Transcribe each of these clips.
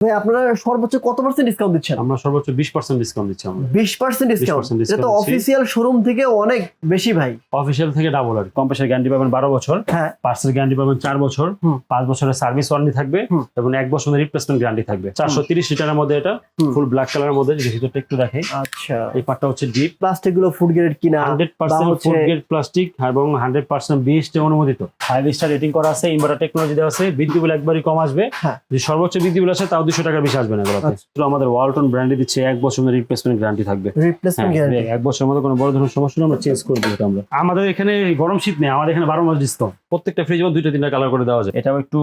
ভাই আপনারা সর্বোচ্চ কত পার্সেন্ট ডিসকাউন্ট দিচ্ছেন? আমরা সর্বোচ্চ বিশ পার্সেন্ট ডিসকাউন্ট দিচ্ছি আমরা। বিশ পার্সেন্ট ডিসকাউন্ট এটা তো শোরুম থেকে অনেক বেশি ভাই। থেকে ডাবল আর কম্পেসের গ্যারান্টি পাবেন বারো বছর। হ্যাঁ। পার্সেল গ্যারান্টি পাবেন বছর। বছরের সার্ভিস ওয়ারেন্টি থাকবে এবং বছরের রিপ্লেসমেন্ট গ্যারান্টি থাকবে। চারশো তিরিশ লিটারের মধ্যে এটা ফুল ব্ল্যাক কালারের মধ্যে যে ভিতরটা একটু দেখাই। আচ্ছা। এই পার্টটা হচ্ছে ডিপ প্লাস্টিকগুলো ফুড গ্রেড কিনা হান্ড্রেড বা পার্সেন্ট হচ্ছে- ফুড গ্রেড প্লাস্টিক এবং হান্ড্রেড পার্সেন্ট বিএসটি অনুমোদিত। ফাইভ স্টার রেটিং করা আছে ইনভার্টার টেকনোলজি দেওয়া আছে বিদ্যুৎ বিল একবারই কম আসবে। হ্যাঁ। যে সর্বোচ্চ বিদ্যুৎ বিল আছে তাও দুশো টাকার বেশি আসবে না আচ্ছা। আমাদের ওয়ালটন ব্র্যান্ডে দিচ্ছে এক বছরের রিপ্লেসমেন্ট গ্যারান্টি থাকবে। রিপ্লেসমেন্ট হ্যাঁ, গ্যারান্টি এক বছরের মধ্যে কোনো বড় ধরনের সমস্যা আমরা চেঞ্জ করে দিই আমরা। আমাদের এখানে গরম শীত নেই আমাদের এখানে বারো মাস ডিসকাউন্ট প্রত্যেকটা ফ্রিজ দুইটা তিনটা কালার করে দেওয়া যায়। এটাও একটু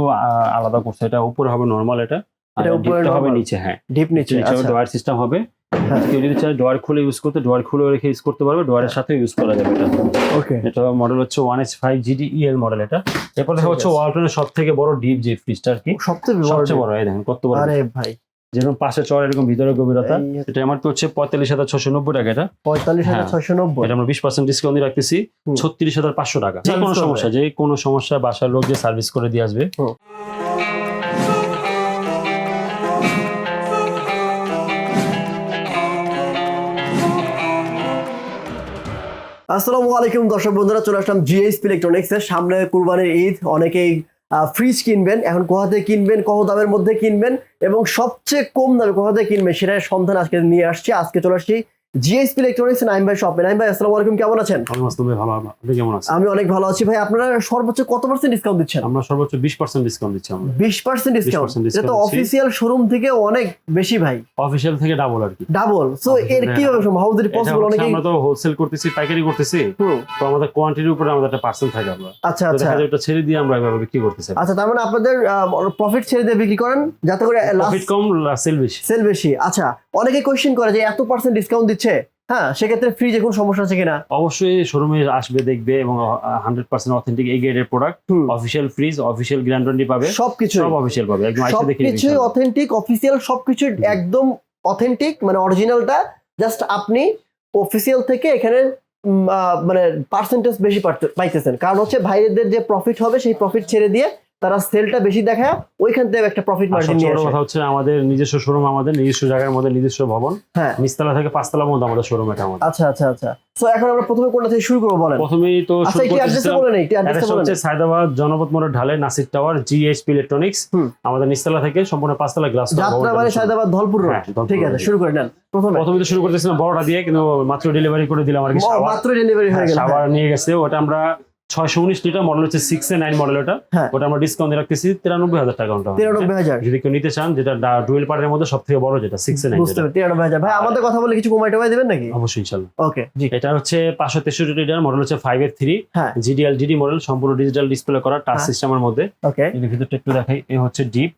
আলাদা করছে এটা উপরে হবে নর্মাল এটা। আর ডিপটা হবে? নিচে হ্যাঁ। ডিপ নিচে নিচে আচ্ছা। সিস্টেম হবে। হ্যাঁ। কেউ যদি চায় ডোয়ার খুলে ইউজ করতে খুলে রেখে ইউজ করতে পারবে সাথে ইউজ করা যাবে এটা। ওকে এটা মডেল হচ্ছে one S five GD EL model এটা। এরপর দেখা ঠিক হচ্ছে ওয়ালটনের সব থেকে বড় ডিপ যে ফ্রিজটা আর কি। সবচেয়ে সবচেয়ে বড় এই দেখেন কত বড়। আরে ভাই। যেরকম পাশে চড় এরকম ভিতরে গভীরতা। এটা আমার হচ্ছে পঁয়তাল্লিশ হাজার ছশো নব্বই টাকা এটা। পঁয়তাল্লিশ হাজার। ছয়শো নব্বই। এটা আমরা বিশ পার্সেন্ট ডিসকাউন্ট দিয়ে রাখতেছি। ছত্রিশ হাজার পাঁচশো টাকা। যে কোনো সমস্যা যে কোনো সমস্যা বাসার লোক যে সার্ভিস করে দিয়ে আসবে। আসসালামু আলাইকুম, দর্শক বন্ধুরা, চলে আসলাম জিএসপি ইলেকট্রনিক্স এর। সামনে কুরবানির ঈদ, অনেকেই ফ্রিজ কিনবেন। এখন থেকে কিনবেন, কত দামের মধ্যে কিনবেন এবং সবচেয়ে কম দামে থেকে কিনবেন সেটার সন্ধান আজকে নিয়ে আসছি। আজকে চলে আসছি জিএসপি ইলেকট্রনিক্স নাইম ভাই শপে নাইম ভাই আসসালামু আলাইকুম কেমন আছেন? আছো তুমি ভালো আপনি কেমন আছেন? আমি অনেক ভালো আছি ভাই। আপনারা সর্বোচ্চ কত পার্সেন্ট ডিসকাউন্ট দিচ্ছেন? আমরা সর্বোচ্চ বিশ পার্সেন্ট ডিসকাউন্ট দিচ্ছি আমরা। বিশ পার্সেন্ট ডিসকাউন্ট এটা তো শোরুম থেকে অনেক বেশি ভাই। থেকে ডাবল আর কি। ডাবল সো এর কীভাবে সম্ভব? হাউ ইট পসিবল অনেকেই আমরা তো হোলসেল করতেছি পাইকারি করতেছি। তো আমাদের কোয়ান্টিটির উপরে আমাদের একটা পার্সেন্ট থাকে আমরা। আচ্ছা আচ্ছা দেখা যায় ওটা ছেড়ে দিয়ে আমরা এভাবে বিক্রি করতেছি। আচ্ছা তার মানে আপনাদের প্রফিট ছেড়ে দিয়ে বিক্রি করেন যাতে করে প্রফিট কম সেল বেশি। সেল বেশি। আচ্ছা অনেকে কোয়েশ্চেন করে যে এত পার্সেন্ট ডিসকাউন্ট দিচ্ছে হ্যাঁ সেক্ষেত্রে ফ্রিজে কোনো সমস্যা আছে কিনা? অবশ্যই শোরুমে আসবে দেখবে এবং হান্ড্রেড পার্সেন্ট অথেন্টিক এই গ্রেডের product official fridge official guarantee পাবে। সবকিছু সব অফিসিয়াল পাবে একদম ইনশাআল্লাহ। অথেন্টিক অফিসিয়াল সবকিছু একদম অথেন্টিক মানে অরিজিনালটা জাস্ট আপনি অফিসিয়াল থেকে এখানে মানে পার্সেন্টেজ বেশি পাইতেছেন। কারণ হচ্ছে ভাইদের যে প্রফিট হবে সেই প্রফিট ছেড়ে দিয়ে তারা সেলটা বেশি দেখায় ওইখান থেকে একটা প্রফিট মার্জিন নিয়ে কথা হচ্ছে আমাদের নিজস্ব শোরুম আমাদের নিজস্ব জায়গার মধ্যে নিজস্ব ভবন। হ্যাঁ। নিচতলা থেকে পাঁচতলার মধ্যে আমাদের শোরুম এটা আমাদের। আচ্ছা আচ্ছা আচ্ছা। তো এখন আমরা প্রথমে কোনটা থেকে শুরু করব বলেন? প্রথমেই তো আচ্ছা শুরু একটু অ্যাড্রেসে করতেছিলাম বলে নেই একটু অ্যাড্রেসে অ্যাড্রেস বলে হচ্ছে সায়দাবাদ জনপথ মোড় ঢালে নাসির টাওয়ার জিএসপি ইলেকট্রনিক্স আমাদের নিচতলা থেকে সম্পূর্ণ পাঁচতলা গ্লাস যাত্রা মানে সায়দাবাদ ধলপুর রোড হ্যাঁ, ঠিক আছে শুরু করে নেন প্রথমে। প্রথমে তো শুরু করতেছিলাম বড়টা দিয়ে কিন্তু মাত্র ডেলিভারি করে দিলাম আর কি মাত্র ডেলিভারি হয়ে গেল। সাবার নিয়ে গেছে ওটা আমরা ছয়শো উনিশ লিটার মডেল হচ্ছে সিক্স নাইন মডেল ওটা হ্যাঁ। ওটা আমরা ডিসকাউন্ট রাখতেছি তিরানব্বই হাজার টাকা ওটা তিরানব্বই হাজার। যদি কেউ নিতে চান যেটা ডুয়েল পার্টের মধ্যে সব থেকে বড় যেটা সিক্স এ নাইন তিরানব্বই হাজার। ভাই আমাদের কথা বলে কিছু কমাই টমাই দেবেন নাকি? অবশ্যই ইনশাল্লাহ। ওকে এটা হচ্ছে পাঁচশো তেষট্টি লিটার মডেল হচ্ছে ফাইভ এর থ্রি হ্যাঁ। জিডিএল জিডি মডেল সম্পূর্ণ ডিজিটাল ডিসপ্লে করা টাচ হ্যাঁ। সিস্টেমের মধ্যে। ওকে ভিতরটা একটু দেখাই এ হচ্ছে ডিপ।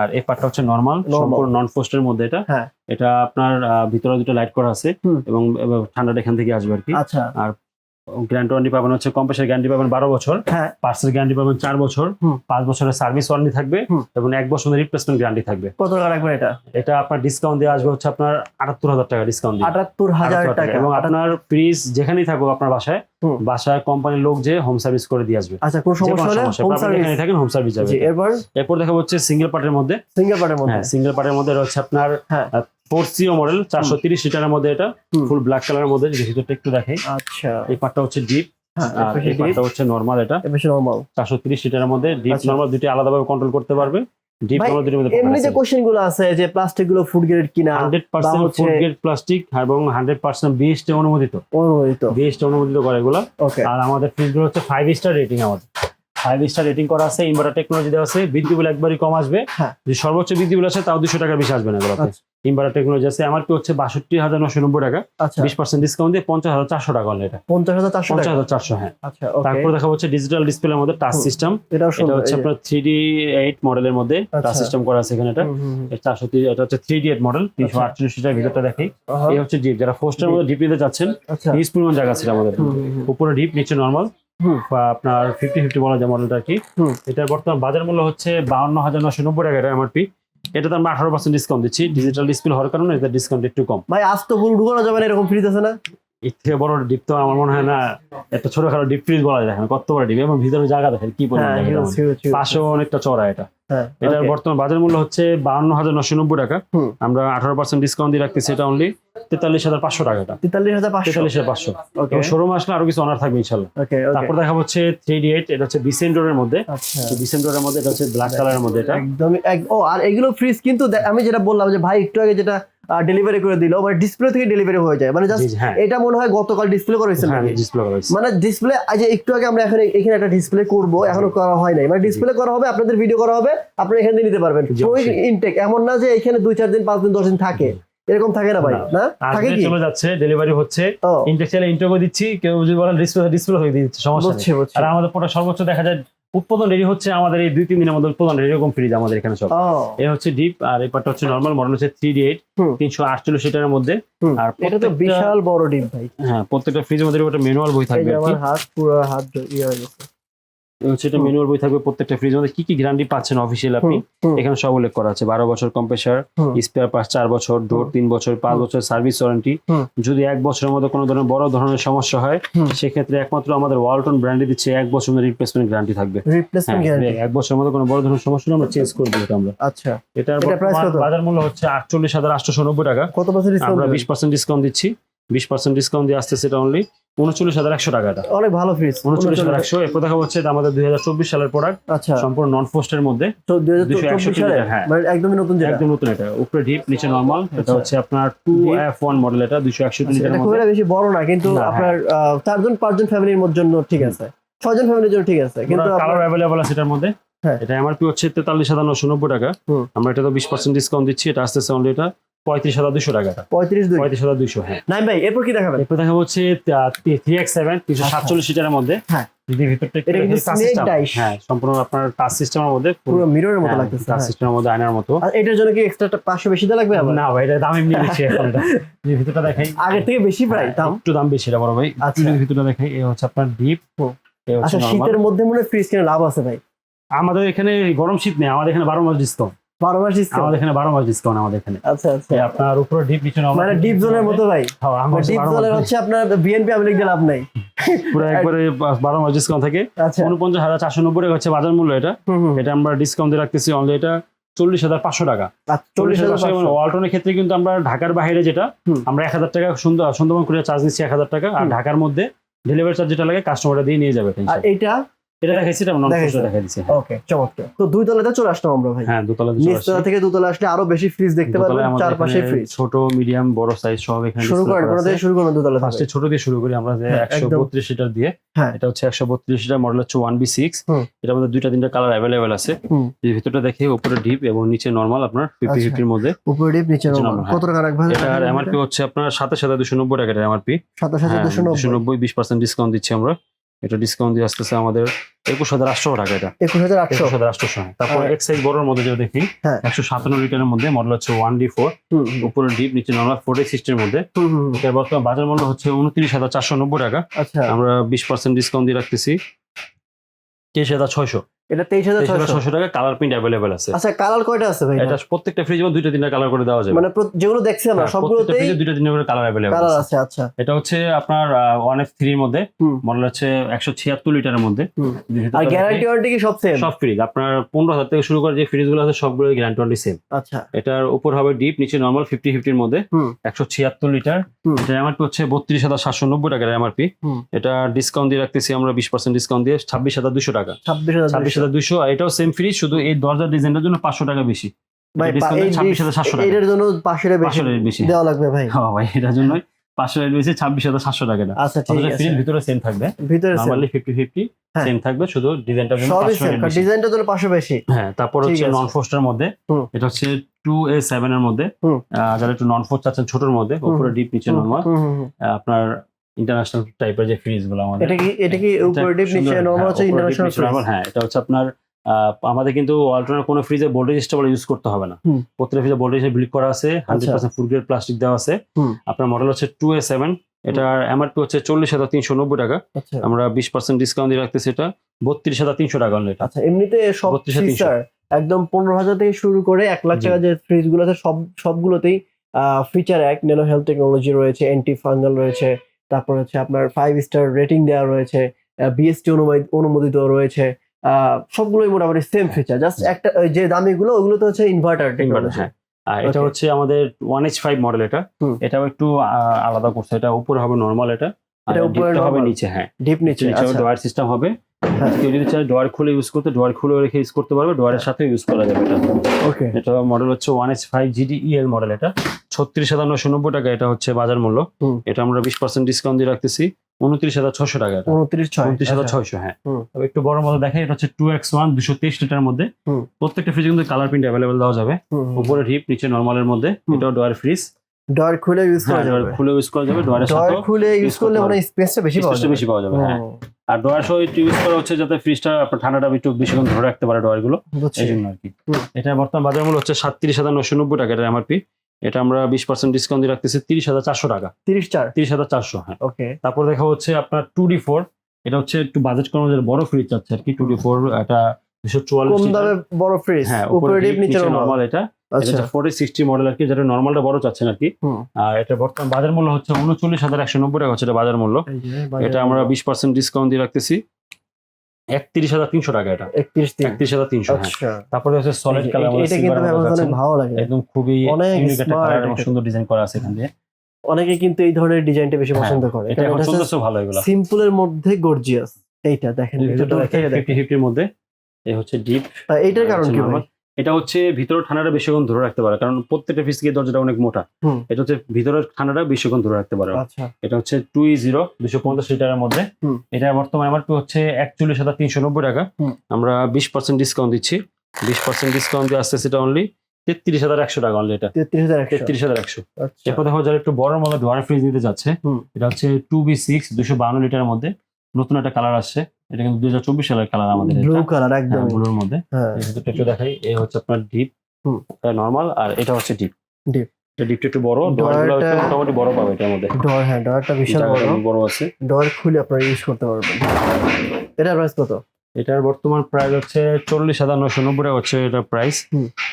আর এই পার্টটা হচ্ছে নর্মাল। সম্পূর্ণ নন ফোস্টের মধ্যে এটা। হ্যাঁ। এটা আপনার ভিতরে দুটো লাইট করা আছে এবং ঠান্ডাটা এখান থেকে আসবে আর কি। আচ্ছা। গ্যারান্টি ওয়ারেন্টি পাবেন হচ্ছে কম্পেসের গ্যারান্টি পাবেন বারো বছর পার্সেল গ্যারান্টি পাবেন চার বছর পাঁচ বছরের সার্ভিস ওয়ারেন্টি থাকবে এবং এক বছরের রিপ্লেসমেন্ট গ্যারান্টি থাকবে। কত টাকা রাখবেন এটা? এটা আপনার ডিসকাউন্ট দিয়ে আসবে হচ্ছে আপনার আটাত্তর হাজার টাকা ডিসকাউন্ট আটাত্তর হাজার টাকা। এবং আপনার ফ্রিজ যেখানেই থাকুক আপনার বাসায় বাসায় কোম্পানির লোক যে হোম সার্ভিস করে দিয়ে আসবে। আচ্ছা কোনো সমস্যা হলে হোম সার্ভিস যেখানে থাকেন হোম সার্ভিস যাবে। এরপর? এরপর দেখা হচ্ছে সিঙ্গেল পার্টের মধ্যে। সিঙ্গেল পার্টের মধ্যে। হ্যাঁ সিঙ্গেল পার্টের মধ্যে হচ্ছে আপনার হ্যাঁ। ফোর সিও মডেল চারশো তিরিশ লিটারের মধ্যে এটা ফুল ব্ল্যাক কালারের মধ্যে ভিতরটা একটু দেখাই। আচ্ছা। এই পার্টটা হচ্ছে ডিপ হ্যাঁ আর এই পার্টটা হচ্ছে নর্মাল এটা। নরমাল চারশো তিরিশ লিটারের মধ্যে ডিপ। নর্মাল দুটি আলাদাভাবে কন্ট্রোল করতে পারবে। ডিপ ভাই, নর্মাল দুটির মধ্যে এমনি যে কোশ্চেনগুলো আছে যে প্লাস্টিকগুলো ফুড গ্রেড কিনা hundred percent food grade plastic এবং হান্ড্রেড পার্সেন্ট বিএসটি অনুমোদিত। অনুমোদিত। বিএসটি অনুমোদিত করে এগুলো। আর আমাদের ফ্রিজগুলো হচ্ছে ফাইভ স্টার রেটিং আমাদের। ফাইভ স্টার রেটিং করা আছে ইনভার্টার টেকনোলজি দেওয়া আছে বিদ্যুৎ বিল একবারই কম আসবে। হ্যাঁ। যে সর্বোচ্চ বিদ্যুৎ বিল আছে তাও দুশো টাকা বেশি আসবে না এগুলোতে। আচ্ছা। ইনভার্টার টেকনোলজি আছে আমার কি হচ্ছে বাষট্টি হাজার নশো নব্বই টাকা। আচ্ছা। বিশ পার্সেন্ট ডিসকাউন্ট দিয়ে পঞ্চাশ হাজার চারশো টাকা হলে এটা। পঞ্চাশ হাজার চারশো পঞ্চাশ হাজার চারশো হ্যাঁ। আচ্ছা তারপর দেখা হচ্ছে ডিজিটাল ডিসপ্লের মধ্যে টাচ সিস্টেম এটা হচ্ছে আপনার থ্রি ডি এইট মডেলের মধ্যে টাচ আচ্ছা। সিস্টেম করা আছে এখানে এটা। চারশো এটা হচ্ছে থ্রি ডি এইট মডেল তিনশো আচ্ছা। আটচল্লিশ লিটার ভিতরটা দেখি। এই হচ্ছে ডিপ যারা ফোস্টের মধ্যে ডিপ নিতে চাচ্ছেন আচ্ছা। হিউজ পরিমাণ জায়গা ছিল আমাদের। উপরে ডিপ নিচে নর্মাল আপনার ফিফটি ফিফটি বলা যায় মডেলটা আর কি। এটার বর্তমান বাজার মূল্য হচ্ছে বাউন্ন হাজার নশো নব্বই টাকা এটা এমআরপি এটাতে আমরা আঠারো পার্সেন্ট ডিসকাউন্ট দিচ্ছি। ডিজিটাল ডিসপ্লে হওয়ার কারণে এটা ডিসকাউন্ট একটু কম। ভাই আজ তো ভুল ঢুকানো যাবে না এরকম ফ্রিজ আছে না? এর থেকে বড় ডিপ তো আমার মনে হয় না একটা ছোটখাটো ডিপ ফ্রিজ বলা যায় না। কত বড় ডিপ এবং ভিতরে জায়গা দেখেন কি পরিমাণ হ্যাঁ huge. পাশেও অনেকটা চড়া এটা। এটার বর্তমান বাজার মূল্য হচ্ছে বাউন্ন হাজার নশো নব্বই টাকা। আমরা আঠারো পার্সেন্ট ডিসকাউন্ট দিয়ে রাখতেছি এটা অনলি তেতাল্লিশ হাজার পাঁচশো টাকাটা। তেতাল্লিশ হাজার পাঁচশো। তেতাল্লিশ হাজার পাঁচশো। এবং শোরুম আসলে আরও কিছু অনার থাকবে ইনশাল্লাহ তারপর দেখা হচ্ছে থ্রি ডি এইট এটা হচ্ছে বিসেন্ডোরের মধ্যে। আচ্ছা। বিসেন্ডোরের মধ্যে এটা হচ্ছে ব্ল্যাক কালারের মধ্যে এটা। একদম এক- ও আর এগুলো ফ্রিজ কিন্তু আমি যেটা বললাম যে ভাই একটু আগে যেটা ডেলিভারি করে দিল মানে ডিসপ্লে থেকে ডেলিভারি হয়ে যায়। মানে জাস্ট হ্যাঁ। এটা মনে হয় গতকাল ডিসপ্লে হ্যাঁ করা হয়েছে মানে ডিসপ্লে আজ একটু আগে আমরা এখানে এখানে একটা ডিসপ্লে করব এখনও করা হয় নাই। মানে ডিসপ্লে করা হবে আপনাদের ভিডিও করা হবে আপনারা এখানে নিতে পারবেন। অবশ্যই। ইনটেক এমন না যে এখানে দুই চার দিন পাঁচ দিন দশ দিন থাকে। এরকম থাকে না ভাই না। থাকে কি? চলে যাচ্ছে ডেলিভারি হচ্ছে। ইনটেক চাইলে ইন্টারভিউ দিচ্ছি কেউ যদি বলেন ডিসপ্লে ডিসপ্লে হয়ে দিচ্ছে সমস্যা আর আমাদের পুরো সর্বোচ্চ দেখা যায় উৎপাদন রেডি হচ্ছে আমাদের এই দুই তিন দিনের মধ্যে উৎপাদন রেডি এরকম ফ্রিজ আমাদের এখানে সব। এ হচ্ছে ডিপ আর এই পার্টটা হচ্ছে নরমাল মডেল হচ্ছে থ্রি ডি এইট। তিনশো আটচল্লিশ লিটারের মধ্যে। আর এটা তো বিশাল বড় ডিপ ভাই। হ্যাঁ প্রত্যেকটা ফ্রিজের মধ্যে একটা ম্যানুয়াল বই থাকবে আমার হাত পুরো হাত ইয়ে হয়ে গেছে। হচ্ছে ম্যানুয়াল বই থাকবে প্রত্যেকটা ফ্রিজের মধ্যে। কি কি গ্যারান্টি পাচ্ছেন অফিসিয়াল আপনি। এখানে সব উল্লেখ করা আছে। বারো বছর কম্প্রেসার স্পেয়ার পাস চার বছর ডোর তিন বছর পাঁচ বছর সার্ভিস ওয়ারেন্টি যদি এক বছরের মধ্যে কোনো ধরনের বড় ধরনের সমস্যা হয় সেক্ষেত্রে একমাত্র আমাদের ওয়ালটন ব্র্যান্ডে দিচ্ছে এক বছরের রিপ্লেসমেন্ট গ্যারান্টি থাকবে। হ্যাঁ, এক বছরের মধ্যে কোনো বড় ধরনের সমস্যা আমরা চেঞ্জ করে এটা আমরা। আচ্ছা। এটার? বাজার মূল্য হচ্ছে আটচল্লিশ হাজার আটশো নব্বই টাকা। কত বছর আমরা বিশ পার্সেন্ট ডিসকাউন্ট দিচ্ছি। বিশ পার্সেন্ট ডিসকাউন্ট দিয়ে আসতেছে এটা অনলি উনচল্লিশ হাজার একশো টাকাটা। অনেক ভালো ফ্রিজ উনচল্লিশ হাজার একশো। এরপর দেখা হচ্ছে আমাদের দুই হাজার চব্বিশ সালের প্রোডাক্ট আচ্ছা। সম্পূর্ণ নন ফোস্টের মধ্যে। তো দুই হাজার 261 চব্বিশ সালে? হ্যাঁ। মানে একদমই নতুন একদম নতুন এটা। উপরে ডিপ নিচে নর্মাল এটা আচ্ছা। হচ্ছে আপনার টু এফ ওয়ান মডেল এটা দুইশো একষট্টি আচ্ছা, লিটারের মধ্যে। বেশি বড় না কিন্তু আপনার আহ, চারজন পাঁচজন ফ্যামিলির জন্য ঠিক আছে। ছয়জন ফ্যামিলির জন্য ঠিক আছে কিন্তু কালার অ্যাভেলেবল আছে এটার মধ্যে। হ্যাঁ। এটা এমআরপি হচ্ছে তেতাল্লিশ হাজার নশো নব্বই টাকা। আমরা এটা তো বিশ পার্সেন্ট ডিসকাউন্ট দিচ্ছি এটা আসতেছে অনলি এটা। পঁয়ত্রিশ হাজার দুশো টাকা পঁয়ত্রিশ পঁয়ত্রিশ হাজার হ্যাঁ। নাই ভাই এরপর কি দেখাবেন? এরপর দেখা হচ্ছে থ্রি এক্স সেভেন তিনশো সাতচল্লিশ মধ্যে। হ্যাঁ। হ্যাঁ সম্পূর্ণ আপনার টাচ সিস্টেমের মধ্যে। পুরো মিররের মতো লাগতেছে টাচ। সিস্টেমের মধ্যে আয়নার মতো। আর এটার জন্য কি এক্সট্রা পাঁচশো বেশি দেওয়া লাগবে না ভাই এটা দাম এমনি বেশি এখন। এটা যদি ভিতরটা দেখাই। আগের থেকে বেশি প্রায় দাম। একটু দাম বেশি এটা বড় ভাই। আচ্ছা। ভিতরটা দেখাই এই হচ্ছে আপনার ডিপ আচ্ছা শীতের মধ্যে মনে ফ্রিজ কিনে লাভ আছে ভাই। আমাদের এখানে গরম শীত নেই আমাদের এখানে বারো মাস ডিসকাউন্ট বারো মাস ডিসকাউন্ট আমাদের এখানে বারো মাস ডিসকাউন্ট আমাদের এখানে। আচ্ছা আচ্ছা। আপনার উপরে ডিপ নিচে মানে ডিপ জোনের মতো ভাই। হ্যাঁ, ডিপ জোনের হচ্ছে আপনার বিএনপি লাভ নাই। পুরো একবারে বারো মাস ডিসকাউন্ট থাকে। আচ্ছা। উনপঞ্চাশ হাজার চারশো নব্বই টাকা হচ্ছে বাজার মূল্য এটা। এটা আমরা ডিসকাউন্ট দিয়ে রাখতেছি অনলি এটা চল্লিশ হাজার পাঁচশো টাকা। আচ্ছা, চল্লিশ হাজার। ওয়ালটনের ক্ষেত্রে কিন্তু আমরা ঢাকার বাইরে যেটা আমরা এক হাজার টাকা সুন্দর সুন্দরবন করে চার্জ নিচ্ছি এক হাজার টাকা আর ঢাকার মধ্যে ডেলিভারি চার্জ যেটা লাগে কাস্টমারটা দিয়ে নিয়ে যাবে এইটা এটা দেখাইছি এটা নন ওকে চমৎকার। তো দুই তলাতে চলে আসলাম আমরা ভাই। হ্যাঁ দোতলা চলে। থেকে দুতলা আসলে আরও বেশি ফ্রিজ দেখতে পারবেন চারপাশে ফ্রিজ ছোট মিডিয়াম বড় সাইজ সব এখানে শুরু করেন থেকে শুরু করুন দুতলা ফার্স্টে ছোট দিয়ে শুরু করি আমরা যে হ্যাঁ, লিটার দিয়ে। হ্যাঁ। এটা হচ্ছে লিটার মডেল হচ্ছে ওয়ান বি সিক্স হুম। মধ্যে দুইটা তিনটা কালার আছে। এই ভিতরটা দেখে উপরে ডিপ এবং নিচে নর্মাল আপনার আচ্ছা। মধ্যে। উপরে ডিপ নিচে normal, কত টাকা রাখবেন? এটার এমআরপি হচ্ছে আপনার দুশো নব্বই টাকা এমআরপি সাতাশ হাজার দুশো দুশো নব্বই। নব্বই বিশ পার্সেন্ট ডিসকাউন্ট দিচ্ছি আমরা। এটা ডিসকাউন্ট দিয়ে আসতেছে আমাদের একুশ হাজার আটশো টাকা এটা। একুশ হাজার আটশো। হাজার আটশো তারপর এক সাইজ বড়োর মধ্যে যদি দেখি হ্যাঁ। একশো সাতান্ন লিটারের মধ্যে মডেল হচ্ছে ওয়ান ডি ফোর। উপরে ডিপ নিচে নর্মাল ফোর এক্স সিস্টেমের মধ্যে। এটার বর্তমান বাজার মূল্য হচ্ছে উনত্রিশ হাজার চারশো নব্বই টাকা। আচ্ছা। আমরা বিশ পার্সেন্ট ডিসকাউন্ট দিয়ে রাখতেছি। তেইশ হাজার ছয়শো। এটা তেইশ হাজার টাকা কালার প্রিন্ট অ্যাভেলেবেল আছে। আচ্ছা কালার কয়টা আছে ভাই এটা প্রত্যেকটা ফ্রিজ দুইটা তিনটা কালার করে দেওয়া যাবে। মানে যেগুলো দেখছি আমরা হ্যাঁ, সবগুলোতেই দুইটা তিনটা করে কালার অ্যাভেলেবেল কালার আছে। আচ্ছা। এটা হচ্ছে আপনার ওয়ান এফ থ্রির মধ্যে। মডেল হচ্ছে একশো ছিয়াত্তর লিটারের মধ্যে। আর গ্যারান্টি ওয়ারেন্টি কি সব সেম সব ফ্রিজ আপনার পনেরো হাজার থেকে শুরু করে যে ফ্রিজগুলো আছে সবগুলো গ্যারান্টি ওয়ারেন্টি সেম আচ্ছা। এটার উপর হবে ডিপ নিচে নর্মাল ফিফটি ফিফটির মধ্যে। একশো ছিয়াত্তর লিটার। এটা এমআরপি হচ্ছে বত্রিশ হাজার সাতশো নব্বই টাকার এমআরপি। এটা ডিসকাউন্ট দিয়ে রাখতেছি আমরা বিশ পার্সেন্ট ডিসকাউন্ট দিয়ে ছাব্বিশ হাজার দুশো টাকা। ছাব্বিশ হাজার হাজার আর এটাও সেম ফ্রিজ শুধু এই দরজার ডিজাইনের জন্য পাঁচশো টাকা বেশি ভাই এটা discount এই দিয়ে 26,700 টাকা। এটার জন্য পাঁচশো টাকা বেশি 500 টাকা বেশি। দেওয়া লাগবে ভাই হ্যাঁ ভাই এটার জন্য পাঁচশো টাকা বেশি ছাব্বিশ হাজার সাতশো টাকা আচ্ছা ঠিক আছে ফ্রিজ ভিতরে সেম থাকবে ভিতরে same। ফিফটি ফিফটি হ্যাঁ। সেম থাকবে শুধু ডিজাইনটা সবই ডিজাইনটা জন্য পাঁচশো বেশি হ্যাঁ তারপর হচ্ছে। নন ফোস্টের মধ্যে এটা হচ্ছে টু এ সেভেন এর মধ্যে। যারা একটু নন ফোস্ট চাচ্ছেন ছোটর মধ্যে উপরে ডিপ নিচে নর্মাল। আপনার ইন্টারন্যাশনাল টাইপের যে ফ্রিজগুলো আমাদের এটা কি এটা কি উপরে ডিপ নিচে নরমাল হচ্ছে ইন্টারন্যাশনাল হ্যাঁ এটা হচ্ছে আপনার আমাদের কিন্তু অল্টারনেট কোনো ফ্রিজে ভোল্টেজ স্টেবল ইউজ করতে হবে না। প্রত্যেকটা ফ্রিজে ভোল্টেজ বিল্ড করা আছে hundred percent food grade plastic দেওয়া আছে। আপনার মডেল হচ্ছে টু এ সেভেন এটার এমআরপি হচ্ছে চল্লিশ হাজার তিনশো নব্বই টাকা। আচ্ছা। আমরা বিশ পার্সেন্ট ডিসকাউন্ট দিয়ে রাখতেছি এটা বত্রিশ হাজার তিনশো টাকা অনলি আচ্ছা এমনিতে সব 32,300 একদম পনেরো হাজার থেকে শুরু করে এক লাখ টাকা যে ফ্রিজগুলো আছে সব সবগুলোতেই ফিচার এক ন্যানো হেলথ টেকনোলজি রয়েছে অ্যান্টি ফাঙ্গাল রয়েছে তারপর হচ্ছে আপনার ফাইভ স্টার রেটিং দেওয়া রয়েছে বিএসটি অনুমোদিত রয়েছে আহ, সবগুলোই মোটামুটি সেম ফিচার জাস্ট একটা যে দামিগুলো ওগুলো তো হচ্ছে ইনভার্টার হ্যাঁ। আর এটা হচ্ছে আমাদের ওয়ান এইচ ফাইভ মডেল এটা। এটাও একটু আলাদা করছে। এটা উপরে হবে নর্মাল এটা এটা উপরে হবে নিচে হ্যাঁ। ডিপ নিচে নিচে ডয়ার সিস্টেম হবে। কেউ যদি চায় ডোয়ার খুলে ইউজ করতে ডোয়ার খুলে রেখে ইউজ করতে পারবে ডোয়ারের সাথে ইউজ করা যাবে এটা। ওকে এটা মডেল হচ্ছে ওয়ান এইচ ফাইভ জিডি এর মডেল এটা। ছত্রিশ হাজার নশো নব্বই টাকা এটা হচ্ছে বাজার মূল্য। এটা আমরা বিশ পার্সেন্ট ডিসকাউন্ট দিয়ে রাখতেছি। উনত্রিশ হাজার ছশো টাকা উনত্রিশ হাজার আচ্ছা। ছয়শো হ্যাঁ তবে একটু বড় মডেল দেখে এটা হচ্ছে টু এক্স ওয়ান দুশো তেইশ লিটার মধ্যে। প্রত্যেকটা ফ্রিজে কিন্তু কালার প্রিন্ট অ্যাভেলেবেল দেওয়া যাবে। উপরে হিপ নিচে নর্মালের মধ্যে। এটাও ডোয়ার ফ্রিজ ডয়ার খুলে ইউজ করা হ্যাঁ যাবে। খুলে ইউজ করা যাবে ডোয়ারের ডয়ার সাথে খুলে ইউজ করলে মানে স্পেসটা বেশি পাওয়া যাবে। বেশি পাওয়া যাবে হ্যাঁ। আর ডোয়ার সহ একটু ইউজ করা হচ্ছে যাতে ফ্রিজটা আপনার ঠান্ডাটা একটু বেশিক্ষণ ধরে রাখতে পারে ডোয়ারগুলো এই জন্য আর কি। এটা বর্তমান বাজার মূল্য হচ্ছে সাতত্রিশ হাজার নশো নব্বই টাকা এটা এমআরপি এটা আমরা বিশ পার্সেন্ট ডিসকাউন্ট দিয়ে রাখতেছি তিরিশ হাজার চারশো টাকা। তিরিশ চার? তিরিশ হাজার চারশো হ্যাঁ। ওকে। তারপর দেখা হচ্ছে আপনার টু ডি ফোর এটা হচ্ছে একটু বাজেট কম বড় ফ্রিজ চাচ্ছে আর কি টু ডি ফোর এটা কম দামে বড় ফ্রিজ হ্যাঁ উপরে ডিপ নিচে নরমাল এটা। এটা ফোর্টি সিক্সটি মডেল আর কি যেটা নর্মালটা বড় চাচ্ছেন আর কি। আর এটা বর্তমান বাজার মূল্য হচ্ছে উনচল্লিশ হাজার একশো নব্বই টাকা হচ্ছে এটা বাজার মূল্য। এটা আমরা বিশ পার্সেন্ট ডিসকাউন্ট দিয়ে রাখতেছি। একত্রিশ হাজার তিনশো টাকা এটা। একত্রিশ হাজার তিনশো হ্যাঁ। আচ্ছা। তারপরে হচ্ছে সলিড কালার কিন্তু ভালো লাগে। একদম খুবই। সুন্দর ডিজাইন করা আছে এখান দিয়ে। অনেকে কিন্তু এই ধরনের ডিজাইনটা বেশি হ্যাঁ, পছন্দ করে। এটা এখন ভালো এগুলো। সিম্পলের মধ্যে গর্জিয়াস এইটা দেখেন। ফিফটি ফিফটির মধ্যে। এই হচ্ছে ডিপ তা এইটার কারণ কি এটা হচ্ছে ভিতরের ঠান্ডাটা বেশিক্ষণ ধরে রাখতে পারে কারণ প্রত্যেকটা ফিস থেকে দরজাটা অনেক মোটা। এটা হচ্ছে ভিতরের ঠান্ডাটা বেশিক্ষণ ধরে রাখতে পারে। আচ্ছা। এটা হচ্ছে টু জিরো দুশো পঞ্চাশ লিটারের মধ্যে। এটা বর্তমানে আমার হচ্ছে একচল্লিশ হাজার তিনশো নব্বই টাকা। আমরা বিশ পার্সেন্ট ডিসকাউন্ট দিচ্ছি। বিশ পার্সেন্ট ডিসকাউন্ট দিয়ে আসতে সেটা অনলি তেত্রিশ হাজার একশো টাকা অনলি এটা। তেত্রিশ হাজার একশো। তেত্রিশ হাজার একশো। আচ্ছা। এরপর দেখো যারা একটু বড় মতো ডোয়ার ফ্রিজ নিতে যাচ্ছে এটা হচ্ছে টু বি সিক্স দুশো বান্ন লিটারের মধ্যে। নতুন একটা কালার আসছে। এটা কিন্তু দুই হাজার চব্বিশ সালের কালার আমাদের ব্লু কালার একদম ব্লুর মধ্যে। হ্যাঁ। এই দুটো একটু দেখাই এ হচ্ছে আপনার ডিপ। নর্মাল আর এটা হচ্ছে ডিপ ডিপ ডিপটা একটু বড় ডয়ারটা- মোটামুটি বড় পাবে এটার মধ্যে। ডর হ্যাঁ ডয়ারটা বিশাল বড়। বড় আছে। ডর খুলে আপনারা ইউজ করতে পারবেন। এটা প্রাইস কত? এটার বর্তমান প্রাইস হচ্ছে চল্লিশ হাজার নশো নব্বই টাকা হচ্ছে এটা প্রাইস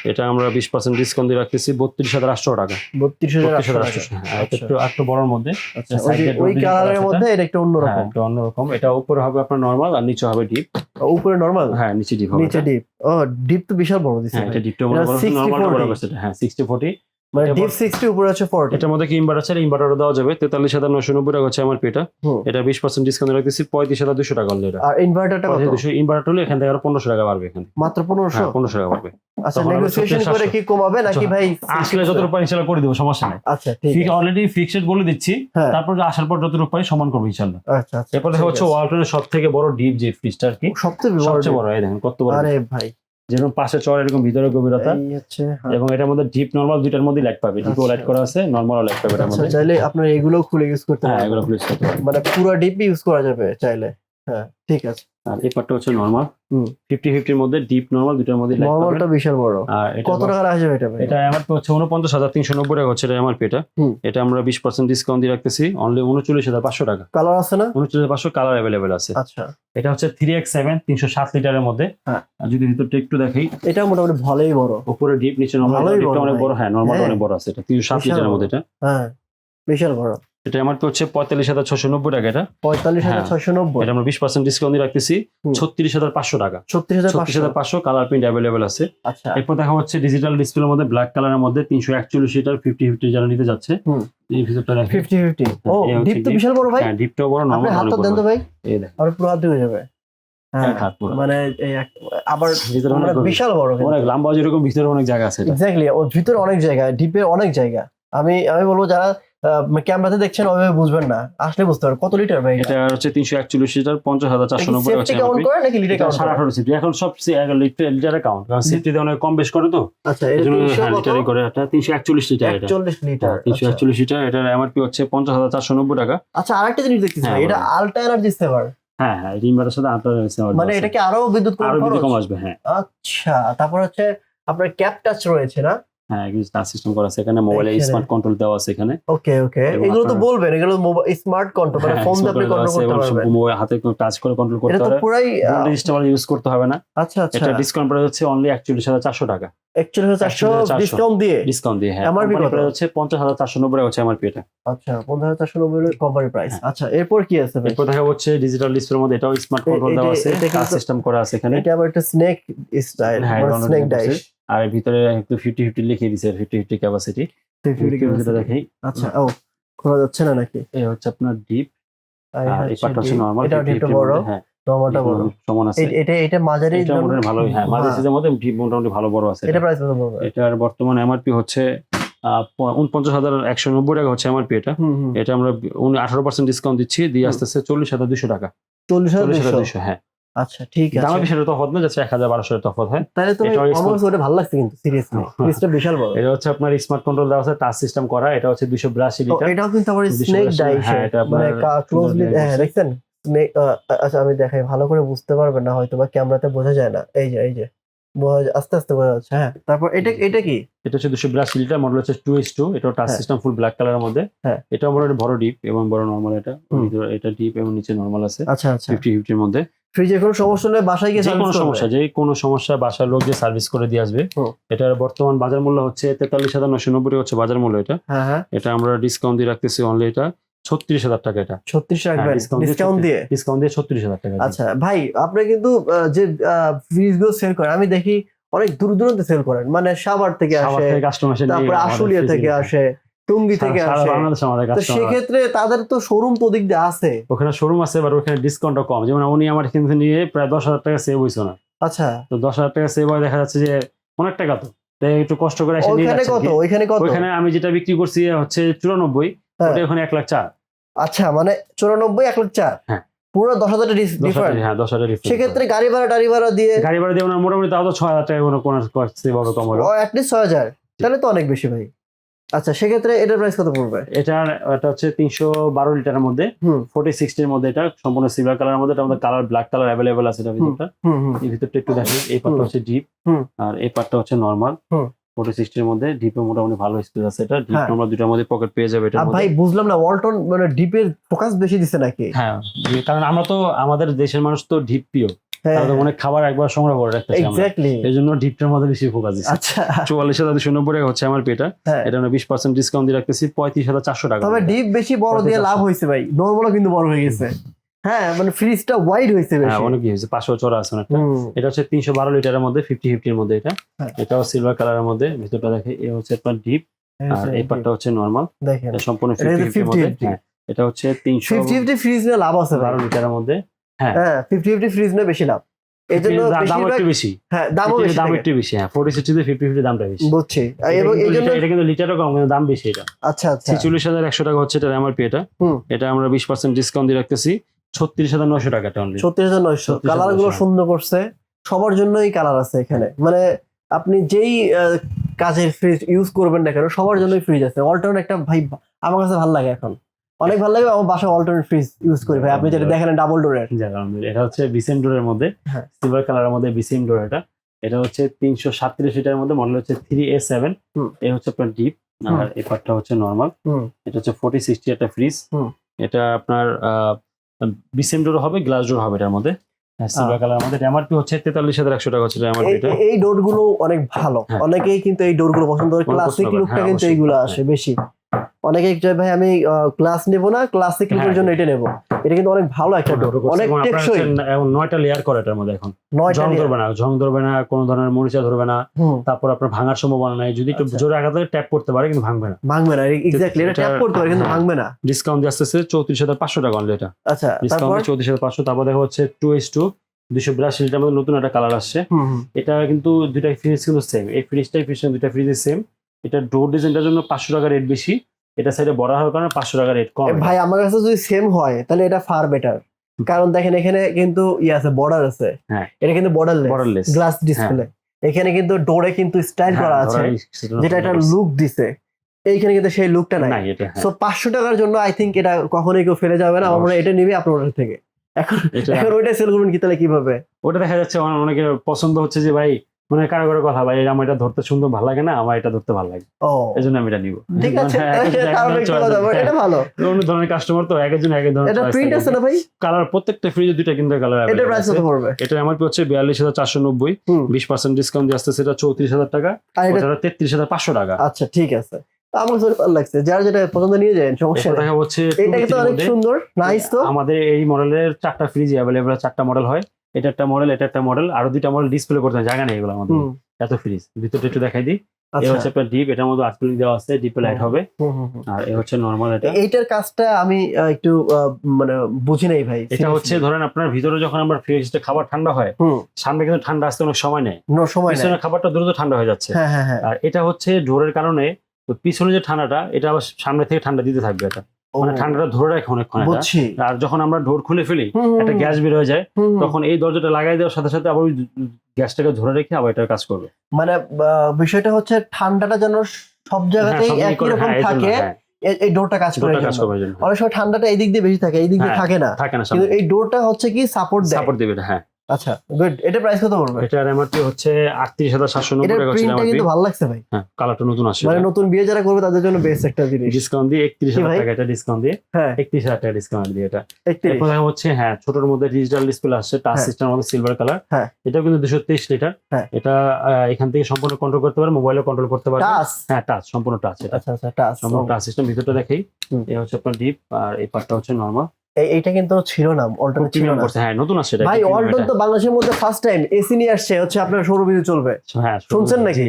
এটা আমরা বিশ পার্সেন্ট ডিসকাউন্ট দিয়ে রাখতেছি বত্রিশ হাজার আটশো টাকা। বত্রিশ হাজার আটশো। হ্যাঁ, আচ্ছা। একটু একটু বড়র মধ্যে। আচ্ছা, ওই কালারের মধ্যে এটা একটু হ্যাঁ অন্যরকম একটু অন্যরকম। এটা উপরে হবে আপনার নর্মাল আর নিচে হবে ডিপ উপরে নরমাল হ্যাঁ নিচে ডিপ হবে নিচে ডিপ ও ডিপ তো বিশাল বড় দিচ্ছে হ্যাঁ এটা ডিপটা এটা করো 60 নর্মালটা বড় 40 করছে এটা, হ্যাঁ সিক্সটি ফোর্টি মানে ডিপ বড়- সিক্সটি উপরে আছে ফোর্টি এটার মধ্যে কি ইনভার্টার আছে? ইনভার্টারও দেওয়া যাবে। তেতাল্লিশ হাজার নশো নব্বই টাকা হচ্ছে আমার পেটা এটা বিশ পার্সেন্ট ডিসকাউন্ট রাখতেছি। পঁয়ত্রিশ হাজার দুশো টাকা অলরেডি আর ইনভার্টারটা কত? দুশো ইনভার্টার হলে এখান থেকে আরও টাকা বাড়বে এখানে মাত্র পনেরোশো? হ্যাঁ পনেরোশো টাকা বাড়বে। আচ্ছা নেগোসিয়েশন করে কি কমাবে নাকি আচ্ছা, ভাই আসলে যতটুকু পারি ইনশাল্লাহ করে দেবো সমস্যা নেই। আচ্ছা ঠিক আছে। অলরেডি ফিক্সড বলে দিচ্ছি। হ্যাঁ। তারপর আসার পর যতটুকু পারি সমান করব ইনশাল্লাহ আচ্ছা আচ্ছা এরপর হচ্ছে। ওয়ালটনের সব থেকে বড় ডিপ যে ফ্রিজটা আর কি। সবচেয়ে বড় সবচেয়ে বড় এই দেখেন কত বড় আরে ভাই। যেরকম পাশে চড় এরকম ভিতরে গভীরতা। হ্যাঁ। এবং এটার মধ্যে ডিপ নর্মাল দুইটার মধ্যে লাইট পাবে। ডিপও আচ্ছা। লাইট করা আছে নর্মালও লাইট পাবে এটার আচ্ছা মধ্যে। চাইলে আপনার এগুলোও খুলে ইউজ করতে হ্যাঁ এগুলো খুলে ইউজ করতে পারেন। মানে পুরো ডিপ ইউজ করা যাবে চাইলে। হ্যাঁ ঠিক আছে। আর এই পার্টটা হচ্ছে নর্মাল ফিফটি ফিফটির মধ্যে ডিপ নর্মাল দুটার মধ্যে নরমালটা বিশাল বড়। আর কত টাকা আসবে এটা এটা এমআরপি হচ্ছে উনপঞ্চাশ হাজার তিনশো নব্বই টাকা হচ্ছে এটা এটা হুম। এটা আমরা বিশ পার্সেন্ট ডিসকাউন্ট দিয়ে রাখতেছি। অনলি উনচল্লিশ হাজার পাঁচশো টাকা। কালার আছে না? উনচল্লিশ হাজার পাঁচশো কালার অ্যাভেলেবেল আছে। আচ্ছা। এটা হচ্ছে থ্রি এক্স সেভেন তিনশো সাত লিটারের মধ্যে। হ্যাঁ। যদি ভিতরটা একটু দেখাই এটা মোটামুটি ভালোই বড়। উপরে ডিপ নিচে নর্মাল অনেক বড় হ্যাঁ নর্মাল হ্যাঁ। অনেক বড় আছে। এটা তিনশো সাত লিটারের মধ্যে এটা। হ্যাঁ বিশাল বড়। এটা আমার হচ্ছে পঁয়তাল্লিশ হাজার ছশো নব্বই টাকা এটা। পঁয়তাল্লিশ হাজার। ছয়শো নব্বই। এটা আমরা বিশ পার্সেন্ট ডিসকাউন্ট রাখতেছি। ছত্রিশ হাজার পাঁচশো টাকা। ছত্রিশ হাজার ছত্রিশ হাজার পাঁচশো কালার প্রিন্ট অ্যাভেলেবেল আছে। আচ্ছা। এরপর দেখা হচ্ছে ডিজিটাল ডিসপ্লের মধ্যে ব্ল্যাক কালারের মধ্যে তিনশো একচল্লিশ লিটার ফিফটি ফিফটি যারা নিতে যাচ্ছে। হুম। এই ভিতরটা দেখেন ফিফটি ফিফটি ও ডিপ তো বিশাল বড় ভাই। হ্যাঁ ডিপটাও বড় নর্মাল হাত অনেক তো বড় দেন তো ভাই। এই আর পুরো হাত যাবে। মানে আবার। বিশাল বড় অনেক লম্বা যেরকম ভিতরে অনেক জায়গা আছে এক্স্যাক্টলি ওর ভিতরে অনেক জায়গা ডিপে অনেক জায়গা। আমি আমি বলব যারা ক্যামেরাতে দেখছেন ওইভাবে বুঝবেন না। আসলে বুঝতে পারবেন কত লিটার ভাই এটা? হচ্ছে তিনশো একচল্লিশ লিটার পঞ্চাশ হাজার চারশো নব্বই কাউন্ট করে নাকি লিটার কাউন্ট সাড়ে আঠারো সিফটি এখন সব লিটারে কাউন্ট কারণ সিফটিতে অনেক কম বেশ করে তো। আচ্ছা তিনশো হ্যাঁ? লিটারে করে এটা তিনশো একচল্লিশ লিটার এটা। একচল্লিশ লিটার তিনশো আচ্ছা। একচল্লিশ লিটার এটার এমআরপি হচ্ছে পঞ্চাশ হাজার চারশো নব্বই টাকা। আচ্ছা আরেকটা জিনিস দেখতেছি হ্যাঁ, এটা বলুন। আলটা এনার্জি সেভার হ্যাঁ হ্যাঁ সাথে মানে এটা কি আরও বিদ্যুৎ আরও কম আসবে হ্যাঁ। আচ্ছা তারপর হচ্ছে আপনার ক্যাপ টাচ রয়েছে না? হ্যাঁ টাচ সিস্টেম করা আছে। এখানে মোবাইলে স্মার্ট কন্ট্রোল দেওয়া আছে এখানে। ওকে ওকে। এগুলো তো বলবেন এগুলো স্মার্ট কন্ট্রোল মানে হ্যাঁ, ফোন দিয়ে আপনি কন্ট্রোল করতে পারবেন। মোবাইল হাতে টাচ করে কন্ট্রোল এটা করতে তো পুরাই ডিজিটাল ইউজ করতে হবে না। আচ্ছা আচ্ছা। এটা ডিসকাউন্ট প্রাইস হচ্ছে অনলি একচল্লিশ হাজার চারশো টাকা। অ্যাকচুয়ালি হচ্ছে চারশো 400 ডিসকাউন্ট দিয়ে? ডিসকাউন্ট দিয়ে হ্যাঁ। কত? হচ্ছে পঞ্চাশ হাজার চারশো নব্বই টাকা হচ্ছে এমআরপি এটা। আচ্ছা কোম্পানি প্রাইস আচ্ছা এরপর কি আছে এরপর দেখা হচ্ছে ডিজিটাল ডিসপ্লের মধ্যে এটাও স্মার্ট কন্ট্রোল দেওয়া আছে। টাচ সিস্টেম করা আছে এখানে। এটা আবার একটা স্নেক স্টাইল হ্যাঁ, মানে এটা স্নেক ডাইস আছে। আর ভিতরে একটু ফিফটি ফিফটি লিখে দিছে ফিফটি ফিফটি ক্যাপাসিটি দেখি আচ্ছা ও খোলা যাচ্ছে না নাকি? এই হচ্ছে আপনার ডিপ আর এই পার্টটা হচ্ছে নরমাল এটা একটু বড়। হ্যাঁ। নরমালটা বড়। সমান আছে? এটা এটা মাঝারি এটা মোটামুটি ভালোই হ্যাঁ মাঝারি সিজের মধ্যে ডিপ মোটামুটি ভালো বড় আছে এটা এটা। প্রাইস কত পড়বে এটার বর্তমান এমআরপি হচ্ছে উনপঞ্চাশ হাজার একশো নব্বই টাকা হচ্ছে এমআরপি এটা। এটা আমরা আঠারো পার্সেন্ট ডিসকাউন্ট দিচ্ছি দিয়ে আসতেছে চল্লিশ হাজার দুশো টাকা। চল্লিশ হাজার দুশো হ্যাঁ। আচ্ছা ঠিক আছে আছে। বিষয়ে তফাৎ না? যাচ্ছে এক হাজার বারোশো তফাৎ হয়? তাহলে তো এটাও ওটা ভালো লাগছে কিন্তু সিরিয়াসলি ফ্রিজটা বিশাল বড়। এটা হচ্ছে আপনার স্মার্ট কন্ট্রোল দেওয়া আছে টাচ সিস্টেম করা এটা হচ্ছে দুশো বিরাশি তো লিটার এটাও কিন্তু আবার স্নেক ডাইস হ্যাঁ, আপনার মানে ক্লোজলি হ্যাঁ দেখছেন? আচ্ছা আমি দেখাই ভালো করে বুঝতে পারবেন না হয়তো বা ক্যামেরাতে বোঝা যায় না। এই যে এই যে। আস্তে আস্তে বোঝা যাচ্ছে হ্যাঁ। তারপর এটা এটা কি? এটা হচ্ছে দুশো বিরাশি লিটার মডেল হচ্ছে টু এস টু এটা টাচ। সিস্টেম ফুল ব্ল্যাক কালারের মধ্যে। হ্যাঁ। এটা মোটামুটি বড় ডিপ এবং বড় নর্মাল এটা। এটা ডিপ এবং নিচে নর্মাল আছে। আচ্ছা আচ্ছা। ফিফটি ফিফটির মধ্যে। ফ্রিজে কোনো সমস্যা হলে বাসায় গিয়ে কোনো সমস্যা যে কোনো সমস্যা বাসার লোক যে সার্ভিস করে দিয়ে আসবে। এটার বর্তমান বাজার মূল্য হচ্ছে তেতাল্লিশ হাজার নশো নব্বই হচ্ছে বাজার মূল্য এটা। হ্যাঁ হ্যাঁ। এটা আমরা ডিসকাউন্ট দিয়ে রাখতেছি অনলি এটা। ছত্রিশ হাজার টাকা এটা। ছত্রিশ রাখবেন? হ্যাঁ, ডিসকাউন্ট দিয়ে? ডিসকাউন্ট দিয়ে ছত্রিশ হাজার টাকা আচ্ছা ভাই আপনি কিন্তু যে ফ্রিজগুলো সেল করেন আমি দেখি অনেক দূর দূরান্তে সেল করেন। মানে সাভার থেকে আসে তারপরে আশুলিয়া থেকে আসে টুঙ্গি থেকে আসে। তো সেক্ষেত্রে তাদের তো শোরুম তো দিক দিয়ে আছে। ওখানে শোরুম আছে বাট ওখানে ডিসকাউন্টটা কম। যেমন উনি আমার এখান থেকে নিয়ে প্রায় দশ হাজার টাকা সেভ হয়েছে না আচ্ছা। তো দশ হাজার টাকা সেভ হয় দেখা যাচ্ছে যে অনেক টাকা তো। তাই একটু কষ্ট করে এসে নিয়ে ওইখানে কত? ওইখানে কত? ওইখানে আমি যেটা বিক্রি করছি হচ্ছে চুরানব্বই। ওটা ওখানে এক লাখ চার। আচ্ছা মানে চুরানব্বই এক লাখ চার। হ্যাঁ। পুরো দশ হাজার ডিফারেন্ট হ্যাঁ দশ হাজার সেক্ষেত্রে গাড়ি ভাড়া টাড়ি ভাড়া দিয়ে গাড়ি ভাড়া দিয়ে মোটামুটি তাও তো ছয় হাজার টাকা কোনো কোনো সেভ হবে কম হলো। অ্যাটলিস্ট ছয় হাজার। তাহলে তো অনেক বেশি ভাই। আচ্ছা সেক্ষেত্রে এটার প্রাইস কত পড়বে? এটার এটা হচ্ছে তিনশো বারো লিটারের মধ্যে। ফোর্টি সিক্সটির মধ্যে এটা সম্পূর্ণ সিলভার কালারের মধ্যে। এটা আমাদের কালার ব্ল্যাক কালার অ্যাভেলেবেল আছে এটা ভিতরটা। এই ভিতরটা একটু দেখেন এই পার্টটা হচ্ছে ডিপ। আর এই পার্টটা হচ্ছে নর্মাল ফোর্টি সিক্সটির মধ্যে ডিপে মোটামুটি ভালো স্পেস আছে এটা। ডিপ। নর্মাল দুটার মধ্যে পকেট পেয়ে যাবে এটার ভাই বুঝলাম না ওয়ালটন মানে ডিপের ফোকাস বেশি দিছে নাকি? হ্যাঁ কারণ আমরা তো আমাদের দেশের মানুষ তো ডিপ প্রিয়। হ্যাঁ। অনেক খাবার একবার সংগ্রহ করে আমরা। এই জন্য ডিপটার মধ্যে বেশি ফোকাস দিচ্ছি আচ্ছা। চুয়াল্লিশ হাজার দুশো নব্বই টাকা হচ্ছে আমার পেটা। হ্যাঁ। এটা আমরা বিশ পার্সেন্ট ডিসকাউন্ট দিয়ে রাখতেছি পঁয়ত্রিশ হাজার চারশো টাকা। তবে ডিপ বেশি বড় দিয়ে লাভ হয়েছে ভাই। নর্মালও কিন্তু বড় হয়ে গেছে। হ্যাঁ মানে ফ্রিজটা ওয়াইড হয়েছে হ্যাঁ বেশি। অনেক হয়েছে পাঁচশো চড়া আছে অনেকটা। এটা হচ্ছে তিনশো বারো লিটারের মধ্যে ফিফটি ফিফটির মধ্যে এটা। হ্যাঁ। এটাও সিলভার কালারের মধ্যে ভিতরটা দেখে এ হচ্ছে আপনার ডিপ আর এই পার্টটা হচ্ছে নর্মাল দেখেন। সম্পূর্ণ ফিফটি ফিফটির মধ্যে 50-50 হ্যাঁ। এটা হচ্ছে তিনশো ফিফটি ফিফটি ফ্রিজ নিয়ে লাভ আছে বারো লিটারের মধ্যে হ্যাঁ। ফিফটি ফিফটি ফ্রিজ নিয়ে বেশি লাভ। বেশি। হ্যাঁ দামও বেশি দাম একটু বেশি হ্যাঁ। ফোর্টি ফিফটি ফিফটি দামটা বেশি। বুঝছি। এটা এবং এই কিন্তু জন্য এটা কিন্তু লিটারও কম কিন্তু দাম বেশি এটা। আচ্ছা আচ্ছা। ছিচল্লিশ হাজার একশো টাকা হচ্ছে এটা এমআরপি এটা। এটা আমরা বিশ পার্সেন্ট ডিসকাউন্ট দিয়ে রাখতেছি। ছত্রিশ হাজার নশো টাকা ছত্রিশ হাজার নয়শো। কালারগুলো সুন্দর করছে। সবার জন্যই কালার আছে এখানে। মানে আপনি যেই আহ, কাজের ফ্রিজ ইউজ করবেন না কেন সবার জন্যই ফ্রিজ আছে। অল্টারন একটা ভাই আমার কাছে ভালো লাগে এখন। অনেক ভালো লাগে আমার বাসায় অল্টারনেট ফ্রিজ ইউজ করি ভাই। আপনি যেটা দেখেন ডাবল ডোরের। এটা হচ্ছে বিসেম ডোরের মধ্যে। হ্যাঁ। সিলভার কালারের মধ্যে বিসেম ডোর এটা। এটা হচ্ছে তিনশো সাতত্রিশ লিটারের মধ্যে মডেল হচ্ছে থ্রি এ সেভেন। এই হচ্ছে আপনার ডিপ আর এই পার্টটা হচ্ছে নর্মাল এটা হচ্ছে ফোর্টি সিক্সটি একটা ফ্রিজ এটা আপনার বিসেম ডোর হবে গ্লাস ডোর হবে এটার মধ্যে। সিলভার কালার আমাদের এমআরপি হচ্ছে তেতাল্লিশ হাজার একশো টাকা হচ্ছে এমআরপি এই- এটা। এই- এই ডোরগুলো অনেক ভালো। হ্যাঁ। অনেকেই কিন্তু এই ডোরগুলো পছন্দ করে। ক্লাসিক লুকটা হ্যাঁ, কিন্তু এইগুলো আসে বেশি। অনেকেই চায় ভাই আমি ক্লাস নেব না ক্লাসিক লুকের হ্যাঁ। জন্য এটা নেব। এটা কিন্তু অনেক ভালো একটা ডোর অনেক এবং টেকসই। এখন নয়টা লেয়ার করে এটার মধ্যে এখন। জং ধরবে না জং ধরবে না কোনো ধরনের মরিচা ধরবে না তারপর আপনার ভাঙার সম্ভাবনা নাই। যদি একটু আচ্ছা। জোরে আঘাত লাগে ট্যাপ করতে পারে কিন্তু ভাঙবে না। ভাঙবে না এক্স্যাক্টলি এটা ট্যাপ করতে পারে কিন্তু হ্যাঁ। ভাঙবে না। ডিসকাউন্ট আসতেছে চৌত্রিশ হাজার পাঁচশো টাকা অনলি এটা। আচ্ছা ডিসকাউন্ট চৌত্রিশ হাজার পাঁচশো তারপর দেখা হচ্ছে টু এস টু দুশো বিরাশি লিটার মধ্যে নতুন একটা কালার আসছে। এটা কিন্তু দুইটা ফ্রিজ কিন্তু সেম এই ফ্রিজটাই ফ্রিজ দুইটা ফ্রিজের সেম এটা ডোর ডিজাইনটার জন্য পাঁচশো টাকা রেট বেশি। এটা সাইডে বড় হওয়ার কারণে পাঁচশো টাকা রেট কম। ভাই আমার কাছে যদি সেম হয় তাহলে এটা ফার বেটার কারণ দেখেন এখানে কিন্তু ই আছে বর্ডার আছে। হ্যাঁ। এটা কিন্তু বর্ডার Borderless। গ্লাস ডিসপ্লে এখানে কিন্তু ডোরে কিন্তু স্টাইল হ্যাঁ, করা আছে যেটা একটা লুক দিছে। এইখানে কিন্তু সেই লুকটা নাই। এটা হ্যাঁ। সো পাঁচশো টাকার জন্য আই থিঙ্ক এটা কখনোই কেউ ফেলে যাবে না। আমরা এটা নিবে আপনার থেকে। এখন এখন ওইটা সেল করবেন কি তাহলে কীভাবে? ওটা দেখা যাচ্ছে অনে- অনেকের পছন্দ হচ্ছে যে ভাই মানে কারও কারও কথা ভাই আমার এটা ধরতে সুন্দর ভালো লাগে না আমার এটা ধরতে ভালো লাগে। এই জন্য আমি এটা নিবো। ঠিক আছে ব্যাপার, আছে। এটা ভালো। অন্য ধরনের কাস্টমার তো একজন এক এক ধরনের এটা প্রিন্ট আছে না ভাই? কালার প্রত্যেকটা ফ্রিজে দুইটা কিন্তু কালার এটা প্রাইস কত পড়বে? এটা এমআরপি হচ্ছে বিয়াল্লিশ হাজার চারশো নব্বই। হুম। বিশ পার্সেন্ট ডিসকাউন্ট দিয়ে এটা চৌত্রিশ হাজার টাকা। আর এটা ওটা তেত্রিশ হাজার পাঁচশো টাকা। আচ্ছা ঠিক আছে। আমার ভালো লাগছে। যার যেটা পছন্দ নিয়ে যান সমস্যা দেখা হচ্ছে এটা কিন্তু অনেক সুন্দর নাইস তো। আমাদের এই মডেলের চারটা ফ্রিজ অ্যাভেলেবল চারটা মডেল হয়। এটা একটা মডেল এটা একটা মডেল আরও দুইটা মডেল ডিসপ্লে করতে জায়গা নেই এগুলো আমাদের। এত ফ্রিজ ভিতরটা একটু দেখাই দিই। এই আচ্ছা। হচ্ছে আপনার ডিপ এটার মধ্যে আটকুলি দেওয়া আছে ডিপে লাইট হবে। আর এই হচ্ছে নর্মাল এটা। এইটার কাজটা আমি একটু মানে বুঝি নাই ভাই এটা হচ্ছে ধরেন আপনার ভিতরে যখন আমরা ফ্রিজটা খাবার ঠান্ডা হয় সামনে কিন্তু ঠান্ডা আসতে অনেক সময় নেয়। সময় পিছনে খাবারটা দ্রুত ঠান্ডা হয়ে যাচ্ছে। হ্যাঁ হ্যাঁ হ্যাঁ। আর এটা হচ্ছে ডোরের কারণে তো পিছনে যে ঠান্ডাটা এটা আবার সামনে থেকে ঠান্ডা দিতে থাকবে এটা। মানে ঠান্ডাটা ধরে রাখে অনেকক্ষণ আর যখন আমরা ডোর খুলে ফেলি একটা গ্যাস বের হয়ে যায়। তখন এই দরজাটা লাগাই দেওয়ার সাথে সাথে আবার ওই গ্যাসটাকে ধরে রেখে আবার এটা কাজ করবে। মানে বিষয়টা হচ্ছে ঠান্ডাটা যেন সব হ্যাঁ, জায়গাতেই একই রকম হ্যাঁ, থাকে হ্যাঁ, এই ডোরটা কাজ করে অনেক সময় ঠান্ডাটা এই দিক দিয়ে বেশি থাকে এই দিক দিয়ে থাকে না। থাকে না কিন্তু এই ডোরটা হচ্ছে কি সাপোর্ট দেয়। সাপোর্ট দেবে হ্যাঁ। আচ্ছা গুড এটা প্রাইস কত পড়বে? এটার এমআরপি হচ্ছে আটত্রিশ হাজার সাতশো নব্বই এটার টাকা হচ্ছে প্রিন্টটা কিন্তু ভালো লাগছে ভাই। হ্যাঁ কালারটা নতুন আসছে। মানে নতুন বিয়ে যারা করবে তাদের জন্য বেস্ট একটা জিনিস। ডিসকাউন্ট দিয়ে একত্রিশ কি হাজার ভাই? টাকা এটা ডিসকাউন্ট দিয়ে। হ্যাঁ। একত্রিশ হাজার টাকা ডিসকাউন্ট দিয়ে এটা। এরপর হচ্ছে হ্যাঁ ছোটর মধ্যে ডিজিটাল ডিসপ্লে আসছে টাচ হ্যাঁ। সিস্টেম মধ্যে সিলভার কালার হ্যাঁ। এটা কিন্তু দুশো তেইশ লিটার হ্যাঁ। এটা এখান থেকে সম্পূর্ণ কন্ট্রোল করতে পারে মোবাইলে কন্ট্রোল করতে পারে টাচ হ্যাঁ টাচ সম্পূর্ণ টাচ এটা। আচ্ছা আচ্ছা টাচ সম্পূর্ণ টাচ সিস্টেম ভিতরটা দেখেই। এই হচ্ছে আপনার ডিপ আর এই পার্টটা হচ্ছে নর্মাল এইটা কিন্তু ছিল না অল্টারনেট ছিল না। হ্যাঁ নতুন আসছে ভাই অল্টন তো বাংলাদেশের মধ্যে ফার্স্ট টাইম এসি নিয়ে আসছে হচ্ছে আপনার সৌরবিদ্যুৎ চলবে। হ্যাঁ শুনছেন নাকি?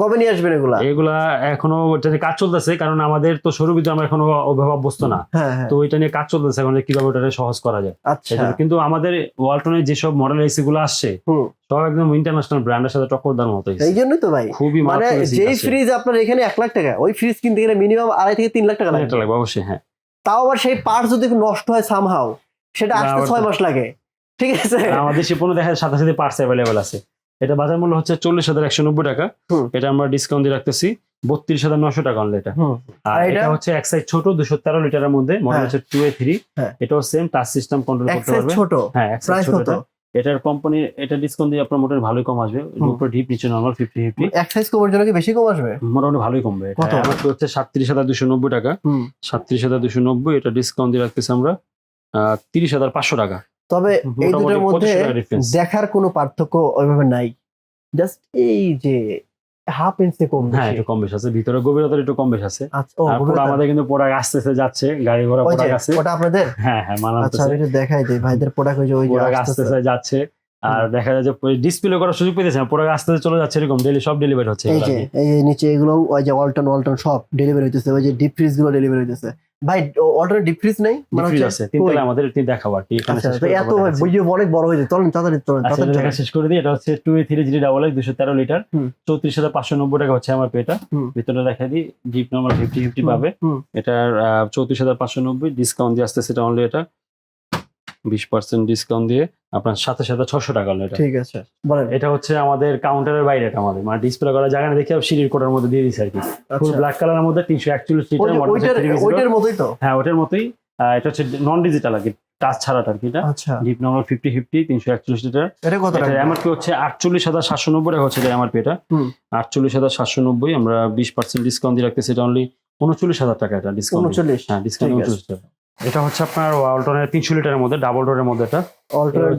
কবে নিয়ে আসবেন এগুলা? এগুলা এখনও কাজ চলতেছে কারণ আমাদের তো সৌরবিদ্যুৎ আমরা এখনও অভাব অভ্যস্ত না। হ্যাঁ হ্যাঁ। তো ওইটা নিয়ে কাজ চলতেছে এখন কীভাবে ওটা সহজ করা যায়। আচ্ছা। কিন্তু আমাদের ওয়ালটনের যেসব মডেল এসি গুলো আসছে। সব একদম ইন্টারন্যাশনাল ব্র্যান্ডের সাথে টক্কর দেওয়ার মতো এই জন্যই তো ভাই। খুবই মানে যেই ফ্রিজ আপনার এখানে এক লাখ টাকা ওই ফ্রিজ কিনতে গেলে মিনিমাম আড়াই থেকে তিন লাখ টাকা লাগবে অবশ্যই হ্যাঁ। তাও আবার সেই পার্টস যদি নষ্ট হয় সামহাও সেটা আসতে ছয় মাস লাগে। ঠিক আছে? আমাদের সে পণ্য দেখা যায় সাথে সাথে পার্টস অ্যাভেলেবেল আছে। এটা বাজার মূল্য হচ্ছে চল্লিশ হাজার একশো নব্বই টাকা। এটা আমরা ডিসকাউন্ট দিয়ে রাখতেছি। বত্রিশ হাজার নশো টাকা অনলি এটা আর এটা? হচ্ছে এক সাইজ ছোট দুশো তেরো লিটারের মধ্যে। মনে হ্যাঁ। হচ্ছে টু এ থ্রি। এটাও সেম টাচ সিস্টেম কন্ট্রোল করতে পারবে। ছোট? হ্যাঁ ছোট। এটার কোম্পানি এটা ডিসকাউন্ট দিয়ে আপনার মোটামুটি ভালোই কম আসবে। উপরে ডিপ নিচে নর্মাল ফিফটি ফিফটি এক সাইজ কমার জন্য কি বেশি কম আসবে? মোটামুটি ভালোই কমবে। কত? হচ্ছে সাতত্রিশ হাজার দুশো নব্বই টাকা। সাতত্রিশ হাজার দুশো নব্বই এটা ডিসকাউন্ট দিয়ে রাখতেছি আমরা তিরিশ হাজার পাঁচশো টাকা। তবে এই দুটোর মধ্যে 25 টাকা difference। দেখার কোনো পার্থক্য ওইভাবে নাই। জাস্ট এই যে হাফ ইঞ্চি কম হ্যাঁ একটু কম বেশি আছে। ভিতরে গভীরতা একটু কম বেশি আছে। আচ্ছা আর আমাদের কিন্তু প্রোডাক্ট আসতেছে যাচ্ছে গাড়ি ঘোড়া প্রোডাক্ট আছে ওটা আপনাদের? হ্যাঁ হ্যাঁ আচ্ছা আমি একটু দেখাই দিই ভাইদের প্রোডাক্ট ওই যে ওই প্রোডাক্ট। আসতেছে যাচ্ছে। আর দেখা যায় যে ডিসপ্লে করার সুযোগ পেতেছে না। প্রোডাক্ট আসতে চলে যাচ্ছে এরকম ডেলি সব ডেলিভারি হচ্ছে এই যে এই যে নিচে এগুলো ওই যে ওয়ালটন ওয়ালটন সব ডেলিভারি হইতেছে ওই যে ডিপ ফ্রিজগুলো ডেলিভারি হইতেছে। ভাই ওয়ালটন ডিপ ফ্রিজ নেই? Deep freeze আছে তিনতলা আমাদের তিন দেখাবো আর কি এখানে আচ্ছা এত। ভিডিও অনেক বড় হয়ে যায়। চলেন তাড়াতাড়ি চলেন আচ্ছা তাড়াতাড়ি দেখা শেষ করে দিই। এটা হচ্ছে two A three zero double এক দুশো তেরো লিটার হুম। চৌত্রিশ হাজার পাঁচশো নব্বই টাকা হচ্ছে আমার পেটা। ভিতরে দেখা দিই ডিপ নর্মাল ফিফটি ফিফটি হুম, পাবে। এটা এটার চৌত্রিশ হাজার পাঁচশো নব্বই ডিসকাউন্ট দিয়ে আসতেছে এটা অনলি এটা। বিশ পার্সেন্ট ডিসকাউন্ট দিয়ে আপনার সাথে সাথে ছশো টাকা এটা। ঠিক আছে বলেন। এটা হচ্ছে আমাদের কাউন্টারের বাইরে এটা আমাদের মানে ডিসপ্লে করা জায়গা দেখে সিঁড়ির কোটার মধ্যে দিয়ে দিচ্ছে আর কি। ফুল ব্ল্যাক কালারের মধ্যে তিনশো একচল্লিশ ওই ওইটার ওইটার মতোই তো? হ্যাঁ ওটার মতোই। এটা হচ্ছে নন ডিজিটাল আর কি টাচ ছাড়াটা আর কি এটা। ডিপ নর্মাল ফিফটি ফিফটি তিনশো একচল্লিশ লিটার এটা কত এমআরপি হচ্ছে আটচল্লিশ হাজার সাতশো নব্বই টাকা হচ্ছে এটা এমআরপি এটা। আটচল্লিশ হাজার সাতশো নব্বই আমরা বিশ পার্সেন্ট ডিসকাউন্ট দিয়ে রাখতেছি এটা অনলি উনচল্লিশ হাজার টাকা এটা ডিসকাউন্ট উনচল্লিশ হ্যাঁ ডিসকাউন্ট উনচল্লিশ টাকা এটা হচ্ছে আপনার ওয়ালটনের তিনশো লিটারের মধ্যে ডাবল ডোরের মধ্যে এটা।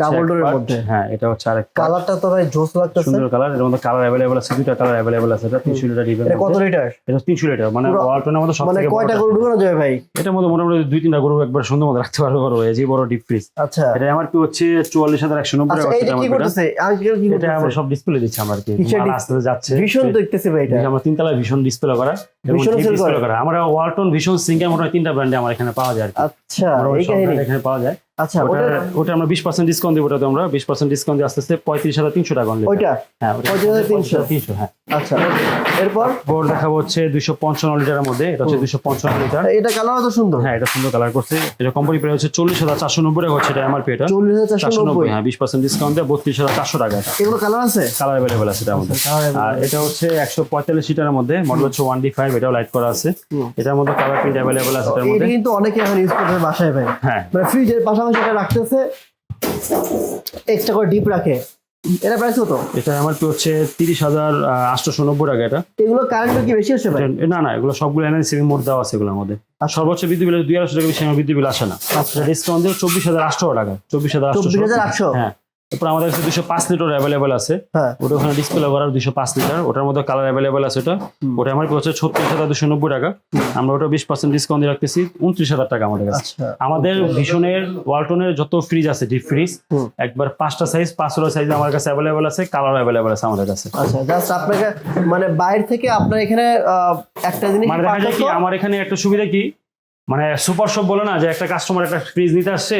ডাবল ডোরের মধ্যে। হ্যাঁ এটা হচ্ছে আরেক কালারটা তো ভাই জোস লাগতেছে। সুন্দর কালারের মধ্যে কালার অ্যাভেলেবল আছে দুইটা কালার অ্যাভেলেবল আছে এটা তিনশো লিটার ডিপের এটা কত লিটার? এটা তিনশো লিটার মানে ওয়ালটনের মধ্যে সব মানে কয়টা গরু ঢুকানো যাবে ভাই? এটার মধ্যে মোটামুটি দুই তিনটা গরু একবার সুন্দর মতো রাখতে পারবে বড় এই যে বড় ডিপ ফ্রিজ আচ্ছা। এটা আমার কি হচ্ছে চুয়াল্লিশ হাজার একশো নব্বই আচ্ছা টাকা এইটা হচ্ছে কি এটা। করতেছে কি এটা আমরা সব ডিসপ্লে দিচ্ছি আমরা আর কি মাল dis- যাচ্ছে। ভীষণ দেখতেছি ভাই এটা। আমরা তিনতলা ভীষণ ডিসপ্লে করা এবং ভীষণ ডিসপ্লে করা। আমরা ওয়ালটন ভীষণ সিঙ্গার মোটামুটি তিনটা ব্র্যান্ডে আমার এখানে পাওয়া যায় আচ্ছা এই কাহিনী। এখানে পাওয়া যায়। আচ্ছা ওটা ওটা ওটা আমরা বিশ পার্সেন্ট ডিসকাউন্ট দেবো ওটাতে আমরা। বিশ পার্সেন্ট ডিসকাউন্ট আস্তে আস্তে পঁয়ত্রিশ হাজার তিনশো টাকা ওইটা? হ্যাঁ ওটা 35,300 তিনশো? হ্যাঁ। আচ্ছা এরপর? বোর্ড দেখাবো হচ্ছে দুইশো পঞ্চান্ন লিটারের মধ্যে। এটা হচ্ছে হুম। পঞ্চান্ন লিটার। এটা কালার তো সুন্দর। হ্যাঁ এটা সুন্দর কালার করছে। এটা কোম্পানি প্রাইস হচ্ছে চল্লিশ হাজার চারশো নব্বই টাকা হচ্ছে এটা এমআরপি এটা। চল্লিশ হাজার চারশো চারশো নব্বই নব্বই হ্যাঁ বিশ পার্সেন্ট ডিসকাউন্ট দেয় বত্রিশ হাজার চারশো টাকা এগুলো কালার আছে? কালার অ্যাভেলেবেল আছে আর এটা হচ্ছে একশো পঁয়তাল্লিশ মধ্যে। মডেল হচ্ছে ওয়ান ডি ফাইভ এটাও লাইট করা আছে। এটার মধ্যে কালার প্রিন্ট অ্যাভেলেবেল আছে এটার মধ্যে। কিন্তু অনেকে এখন ইউজ করতে বাসায় ভাই। হ্যাঁ। মানে ফ্রিজের পাশাপাশি এটা রাখতেছে এক্সট্রা করে ডিপ রাখে। এটা প্রাইস কত? এটা আমার কি হচ্ছে তিরিশ হাজার আটশোশো নব্বই টাকা এটা। এগুলো কারেন্ট কি বেশি আসে ভাই? না না এগুলো সবগুলো এনে সেভিং মোড দেওয়া আছে এগুলো আমাদের আর সর্বোচ্চ বিদ্যুৎ বিল দুই আড়াইশো টাকা বেশি আমার বিদ্যুৎ বিল আসে না। আচ্ছা। ডিসকাউন্ট দিয়ে চব্বিশ হাজার আটশো টাকা। চব্বিশ হাজার চব্বিশ হাজার আটশো? হ্যাঁ। তারপর আমাদের কাছে দুশো পাঁচ লিটার অ্যাভেলেবেল আছে। হ্যাঁ। ওটা ওখানে ডিসপ্লে করার দুশো পাঁচ লিটার। ওটার মধ্যে কালার অ্যাভেলেবেল আছে ওটা। ওটা আমার হচ্ছে ছত্রিশ হাজার দুশো নব্বই টাকা। আমরা ওটা বিশ পার্সেন্ট ডিসকাউন্ট দিয়ে রাখতেছি উনত্রিশ হাজার টাকা আমাদের কাছে। আচ্ছা। আমাদের ভীষণের ওয়ালটনের যত ফ্রিজ আছে ডিপ ফ্রিজ একবার পাঁচটা সাইজ পাঁচটা সাইজ আমার কাছে অ্যাভেলেবেল আছে কালার অ্যাভেলেবেল আছে আমাদের কাছে। আচ্ছা জাস্ট আপনাকে মানে বাইরে থেকে আপনার এখানে একটা জিনিস মানে দেখা যায় কি আমার এখানে একটা সুবিধা কি? মানে সুপার শপ বলে না যে একটা কাস্টমার একটা ফ্রিজ নিতে আসছে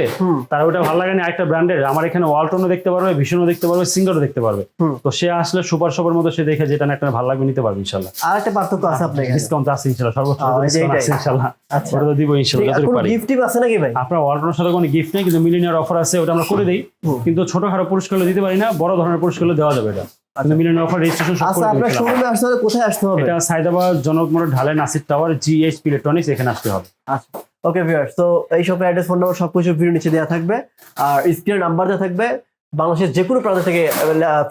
তার ওটা ভালো লাগে না একটা ব্র্যান্ডের আমার এখানে ওয়ালটনও দেখতে পারবে ভীষণও দেখতে পারবে সিঙ্গারও দেখতে পারবে। তো সে আসলে সুপার শপের মধ্যে সে দেখে যেটা একটা ভালো লাগবে নিতে পারবে ইনশাল্লাহ। আর একটা পার্থক্য আছে আপনার ডিসকাউন্ট আছে ইনশাল্লাহ সর্বোচ্চ ইনশাল্লাহ। আচ্ছা। ওটা তো দিব ইনশাল্লাহ যতটুকু পারি। গিফট আছে নাকি ভাই? আপনার ওয়ালটনের সাথে কোনো গিফট নেই কিন্তু মিলিনিয়ার অফার আছে ওটা আমরা করে দিই। কিন্তু ছোটখাটো পুরস্কার দিতে পারি না বড় ধরনের পুরস্কার দেওয়া যাবে এটা। অফার রেজিস্ট্রেশন আচ্ছা আপনার শোরুমে আসতে হলে কোথায় আসতে হবে? এটা সাইদাবাদ জনক মোড় ঢালে নাসির টাওয়ার জিএইচ ইলেকট্রনিক্স এখানে আসতে হবে। আচ্ছা। ওকে ভিউয়ার্স তো এই শপের অ্যাড্রেস ফোন নাম্বার সবকিছু ভিডিও নিচে দেওয়া থাকবে। আর নাম্বার দেওয়া থাকবে। বাংলাদেশের যে কোনো প্রান্ত থেকে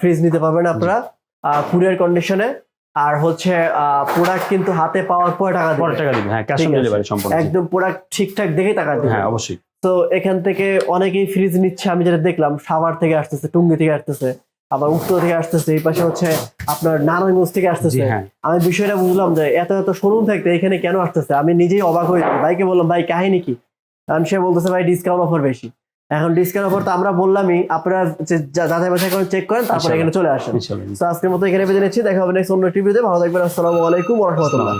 ফ্রিজ নিতে পারবেন আপনারা কুরিয়ার কন্ডিশনে আর হচ্ছে প্রোডাক্ট কিন্তু হাতে পাওয়ার পরে টাকা দিবেন টাকা হ্যাঁ ক্যাশ অন ডেলিভারি সম্পূর্ণ। একদম প্রোডাক্ট ঠিকঠাক দেখে টাকা দিবেন হ্যাঁ অবশ্যই। তো এখান থেকে অনেকেই ফ্রিজ নিচ্ছে আমি যেটা দেখলাম সাভার থেকে আসতেছে টুঙ্গি থেকে আসতেছে। আবার উত্তর থেকে আসতেছে এই পাশে হচ্ছে আপনার নারায়ণগঞ্জ থেকে আসতেছে। হ্যাঁ। আমি বিষয়টা বুঝলাম যে এত এত শোরুম থাকতে এখানে কেন আসতেছে? আমি নিজেই অবাক হয়ে ভাইকে বললাম ভাই কাহিনী কি? কারণ সে বলতেছে ভাই ডিসকাউন্ট অফার বেশি। এখন ডিসকাউন্ট অফার তো আমরা বললামই আপনারা যে- যা- যাচাই বাছাই করে চেক করেন তারপরে এখানে চলে আসেন। আজকের মতো এখানে বেঁধে নিচ্ছি। দেখা হবে নেক্সট অন্য টিভিতে ভালো থাকবেন। আসসালামু আলাইকুম ওরহমতুল্লাহ